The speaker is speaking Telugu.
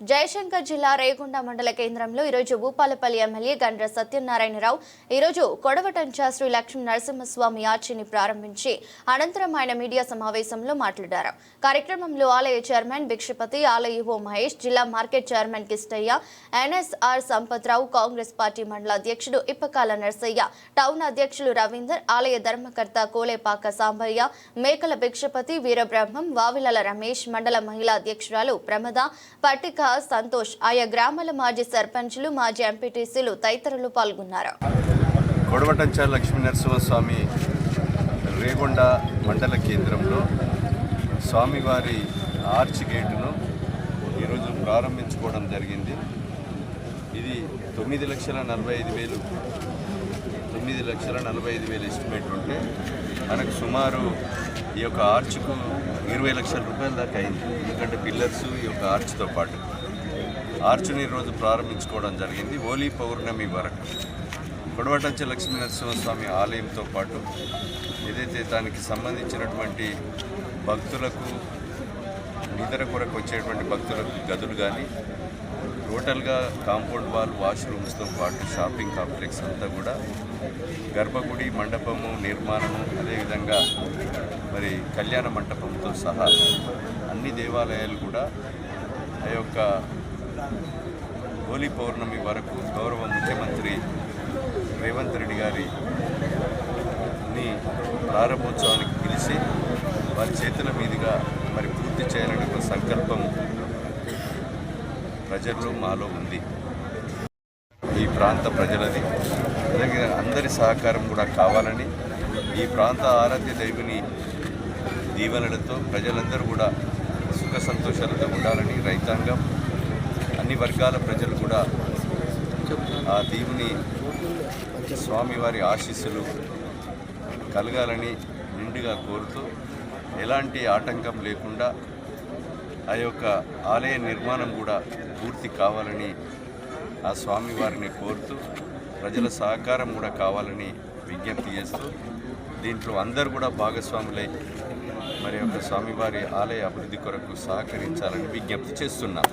జయశంకర్ జిల్లా రేగుండ మండల కేంద్రంలో ఈరోజు భూపాలపల్లి ఎమ్మెల్యే గండ్ర సత్యనారాయణరావు ఈరోజు కొడవటంచ శ్రీ లక్ష్మీ నరసింహస్వామి ఆర్చిని ప్రారంభించి అనంతరం ఆయన మీడియా సమావేశంలో మాట్లాడారు. కార్యక్రమంలో ఆలయ చైర్మన్ భిక్షపతి ఆలయ ఓ మహేష్ జిల్లా market chairman Kishtaiah NSR Sampath Rao Congress party మండల అధ్యక్షుడు ఇప్పకాల నర్సయ్య టౌన్ అధ్యక్షులు రవీందర్ ఆలయ ధర్మకర్త కోలేపాక సాంబయ్య మేకల భిక్షపతి వీరబ్రహ్మం వావిలల రమేష్ మండల మహిళా అధ్యక్షురాలు ప్రమద పట్టిక సంతోష్. ఆయా గ్రామాల మాజీ సర్పంచులు మాజీ ఎంపీటీసీలు తదితరులు పాల్గొన్నారు. గొడవటంచ లక్ష్మీ నరసింహస్వామి రేగొండ మండల కేంద్రంలో స్వామివారి ఆర్చ్ గేటును ఈరోజు ప్రారంభించుకోవడం జరిగింది. ఇది తొమ్మిది లక్షల నలభై ఐదు వేలు తొమ్మిది లక్షల నలభై ఐదు వేలు ఎస్టిమేట్ ఉంటే మనకు సుమారు ఈ యొక్క ఆర్చ్కు ఇరవై లక్షల రూపాయల దాకా అయింది. ఎందుకంటే పిల్లర్స్ ఈ యొక్క ఆర్చ్తో పాటు. ఆర్చుని రోజు ప్రారంభించుకోవడం జరిగింది. హోలీ పౌర్ణమి వరకు. కొడవటంచ లక్ష్మీ నరసింహస్వామి ఆలయంతో పాటు ఏదైతే దానికి సంబంధించినటువంటి భక్తులకు నిద్ర కొరకు వచ్చేటువంటి భక్తులకు గదులు కానీ టోటల్గా కాంపౌండ్ వాల్ వాష్రూమ్స్తో పాటు షాపింగ్ కాంప్లెక్స్ అంతా కూడా గర్భగుడి మండపము నిర్మాణము అదేవిధంగా మరి కళ్యాణ మంటపంతో సహా అన్ని దేవాలయాలు కూడా ఆ యొక్క హోలీ పౌర్ణమి వరకు గౌరవ ముఖ్యమంత్రి రేవంత్ రెడ్డి గారిని ప్రారంభోత్సవానికి పిలిచి వారి చేతుల మీదుగా మరి పూర్తి చేయాలని ఒక సంకల్పం ప్రజల్లో మాలో ఉంది. ఈ ప్రాంత ప్రజలది. అలాగే అందరి సహకారం కూడా కావాలని ఈ ప్రాంత ఆరాధ్య దైవుని దీవెనలతో ప్రజలందరూ కూడా సుఖ సంతోషాలతో ఉండాలని రైతాంగం అన్ని వర్గాల ప్రజలు కూడా ఆ దేవుని స్వామివారి ఆశీస్సులు కలగాలని నిండుగా కోరుతూ ఎలాంటి ఆటంకం లేకుండా ఆ యొక్క ఆలయ నిర్మాణం కూడా పూర్తి కావాలని ఆ స్వామివారిని కోరుతూ ప్రజల సహకారం కూడా కావాలని విజ్ఞప్తి చేస్తూ దీంట్లో అందరూ కూడా భాగస్వాములై మరి యొక్క స్వామివారి ఆలయ అభివృద్ధి కొరకు సహకరించాలని విజ్ఞప్తి చేస్తున్నాం.